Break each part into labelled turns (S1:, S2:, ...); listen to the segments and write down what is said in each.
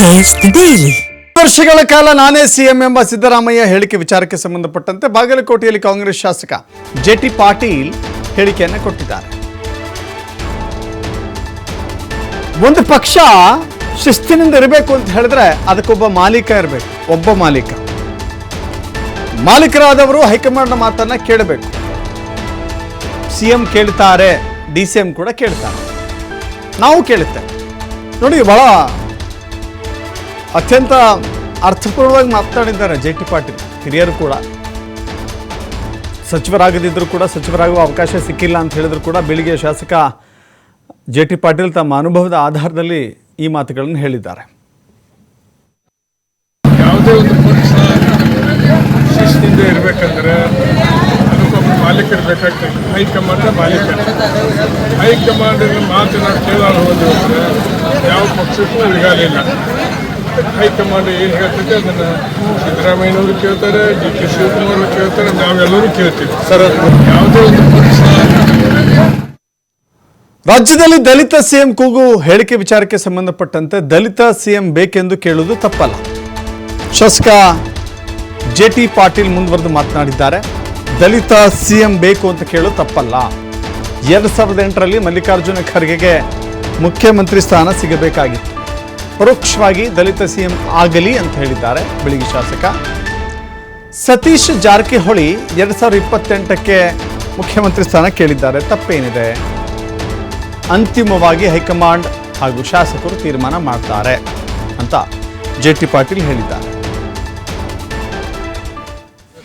S1: Taste daily.
S2: ವರ್ಷಗಳ ಕಾಲ ನಾನೇ ಸಿಎಂ ಎಂಬ ಸಿದ್ದರಾಮಯ್ಯ ಹೇಳಿಕೆ ವಿಚಾರಕ್ಕೆ ಸಂಬಂಧಪಟ್ಟಂತೆ ಬಾಗಲಕೋಟೆಯಲ್ಲಿ ಕಾಂಗ್ರೆಸ್ ಶಾಸಕ ಜೆ ಟಿ ಪಾಟೀಲ್ ಹೇಳಿಕೆಯನ್ನು ಕೊಟ್ಟಿದ್ದಾರೆ. ಒಂದು ಪಕ್ಷ ಶಿಸ್ತಿನಿಂದ ಇರಬೇಕು ಅಂತ ಹೇಳಿದ್ರೆ ಅದಕ್ಕೊಬ್ಬ ಮಾಲೀಕ ಇರಬೇಕು, ಒಬ್ಬ ಮಾಲೀಕ. ಮಾಲೀಕರಾದವರು ಹೈಕಮಾಂಡ್ನ ಮಾತನ್ನ ಕೇಳಬೇಕು. ಸಿಎಂ ಕೇಳ್ತಾರೆ, ಡಿ ಸಿ ಎಂ ಕೂಡ ಕೇಳ್ತಾರೆ. ನಾವು ಕೇಳುತ್ತೇವೆ. ನೋಡಿ, ಬಹಳ ಅತ್ಯಂತ ಅರ್ಥಪೂರ್ಣವಾಗಿ ಮಾತನಾಡಿದ್ದಾರೆ ಜೆ ಟಿ ಪಾಟೀಲ್, ಹಿರಿಯರು ಕೂಡ. ಸಚಿವರಾಗದಿದ್ದರೂ ಕೂಡ ಸಚಿವರಾಗುವ ಅವಕಾಶ ಸಿಕ್ಕಿಲ್ಲ ಅಂತ ಹೇಳಿದ್ರು ಕೂಡ ಬೆಳಿಗ್ಗೆ ಶಾಸಕ ಜೆ ಟಿ ಪಾಟೀಲ್ ತಮ್ಮ ಅನುಭವದ ಆಧಾರದಲ್ಲಿ ಈ ಮಾತುಗಳನ್ನು ಹೇಳಿದ್ದಾರೆ.
S3: ಯಾವುದೇ ಒಂದು ಪಕ್ಷ ಶಿಸ್ತಿಂದ ಇರಬೇಕಂದ್ರೆ ಅದಕ್ಕೊಬ್ಬ ಮಾಲೀಕರು ಬೇಕಾಗ್ತದೆ. ಹೈಕಮಾಂಡ್ ಮಾಲೀಕ ಹೈಕಮಾಂಡ್ ಮಾತು ನಾವು ಕೇಳಲು ಹೋದ್ರೆ ಯಾವ ಪಕ್ಷಕ್ಕೂ ಇಲ್ಲ ಹೈಕಮಾಂಡ್ ಏನು ಹೇಳ್ತದೆ ಅದನ್ನು ಸಿದ್ದರಾಮಯ್ಯನವರು ಕೇಳ್ತಾರೆ ಡಿ ಕೆ ಶಿವಕುಮಾರ್ ಕೇಳ್ತಾರೆ ನಾವೆಲ್ಲರೂ ಕೇಳ್ತೀವಿ. ಸರ್ ಯಾವುದೇ ಒಂದು ಪಕ್ಷ
S2: ರಾಜ್ಯದಲ್ಲಿ ದಲಿತ ಸಿಎಂ ಕೂಗು ಹೇಳಿಕೆ ವಿಚಾರಕ್ಕೆ ಸಂಬಂಧಪಟ್ಟಂತೆ ದಲಿತ ಸಿಎಂ ಬೇಕೆಂದು ಕೇಳುವುದು ತಪ್ಪಲ್ಲ. ಶಾಸಕ ಜೆ ಟಿ ಪಾಟೀಲ್ ಮುಂದುವರೆದು ಮಾತನಾಡಿದ್ದಾರೆ. ದಲಿತ ಸಿಎಂ ಬೇಕು ಅಂತ ಕೇಳೋದು ತಪ್ಪಲ್ಲ. ಎರಡು ಸಾವಿರದ ಎಂಟರಲ್ಲಿ ಮಲ್ಲಿಕಾರ್ಜುನ ಖರ್ಗೆಗೆ ಮುಖ್ಯಮಂತ್ರಿ ಸ್ಥಾನ ಸಿಗಬೇಕಾಗಿತ್ತು. ಪರೋಕ್ಷವಾಗಿ ದಲಿತ ಸಿಎಂ ಆಗಲಿ ಅಂತ ಹೇಳಿದ್ದಾರೆ ಬೆಳಗ್ಗೆ ಶಾಸಕ. ಸತೀಶ್ ಜಾರಕಿಹೊಳಿ ಎರಡು ಸಾವಿರದ ಇಪ್ಪತ್ತೆಂಟಕ್ಕೆ ಮುಖ್ಯಮಂತ್ರಿ ಸ್ಥಾನ ಕೇಳಿದ್ದಾರೆ. ತಪ್ಪೇನಿದೆ? ಅಂತಿಮವಾಗಿ ಹೈಕಮಾಂಡ್ ಹಾಗೂ ಶಾಸಕರು ತೀರ್ಮಾನ ಮಾಡ್ತಾರೆ ಅಂತ ಜೆ ಟಿ ಪಾಟೀಲ್ ಹೇಳಿದ್ದಾರೆ.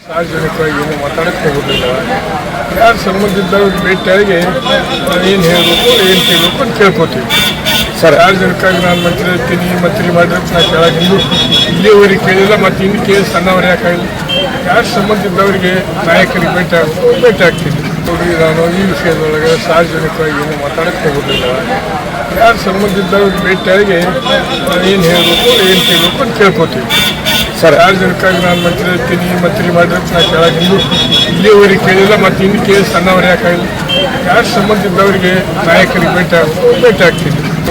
S3: ಸಾರ್ವಜನಿಕವಾಗಿ ಏನು ಮಾತಾಡಕ್ಕೆ ಹೋಗೋದಿಲ್ಲ ಯಾರು ಸಂಬಂಧಿದ್ದವ್ರಿಗೆ ಭೇಟಿಯಾಗಿ ಏನು ಹೇಳಬೇಕು, ಏನು ಕೇಳಬೇಕು ಅಂತ ಕೇಳ್ಕೊತೀವಿ. ಸರ್. ಸಾರ್ವಜನಿಕವಾಗಿ ನಾನು ಮಂತ್ರಿ ಇರ್ತೀನಿ ಮಂತ್ರಿ ಮಾಡಿದ್ರೆ ನಾನು ಕೇಳಾಗಿದ್ದು ಇಲ್ಲಿಯವರಿಗೆ ಕೇಳಿಲ್ಲ ಮತ್ತು ಇನ್ನು ಕೇಳಿ ಸಣ್ಣವರು ಯಾಕಾಗಿಲ್ಲ ಯಾರು ಸಂಬಂಧಿಸಿದವರಿಗೆ ನಾಯಕರಿಗೆ ಭೇಟಿ ಆಗ್ತೀನಿ ಭೇಟಿ ಆಗ್ತೀನಿ. ನೋಡಿ ನಾನು ಈ ವಿಷಯದೊಳಗೆ ಸಾರ್ವಜನಿಕವಾಗಿ ಏನು ಮಾತಾಡಕ್ಕೆ ಹೋಗೋದಿಲ್ಲ. ಯಾರು ಸಂಬಂಧಿಸಿದವ್ರಿಗೆ ಭೇಟಿಯಾಗಿ ಏನು ಹೇಳಬೇಕು ಏನು ಕೇಳಬೇಕು ಅಂತ ಕೇಳ್ಕೊತೀವಿ ಸರ್. ಸಾರ್ವಜನಿಕವಾಗಿ ನಾನು ಮಂತ್ರಿ ಇರ್ತೀನಿ ಮಂತ್ರಿ ಮಾಡಿದ್ರೆ ನಾನು ಕೇಳಾಗಿದ್ದು ಇಲ್ಲಿಯವರಿಗೆ ಕೇಳಿಲ್ಲ ಮತ್ತು ಇನ್ನು ಕೇಳಿ ಸಣ್ಣವರು ಯಾಕಾಗಿಲ್ಲ ಯಾರು ಸಂಬಂಧಿಸಿದವರಿಗೆ ನಾಯಕರಿಗೆ ಭೇಟಿ ಭೇಟಿ ಆಗ್ತೀನಿ.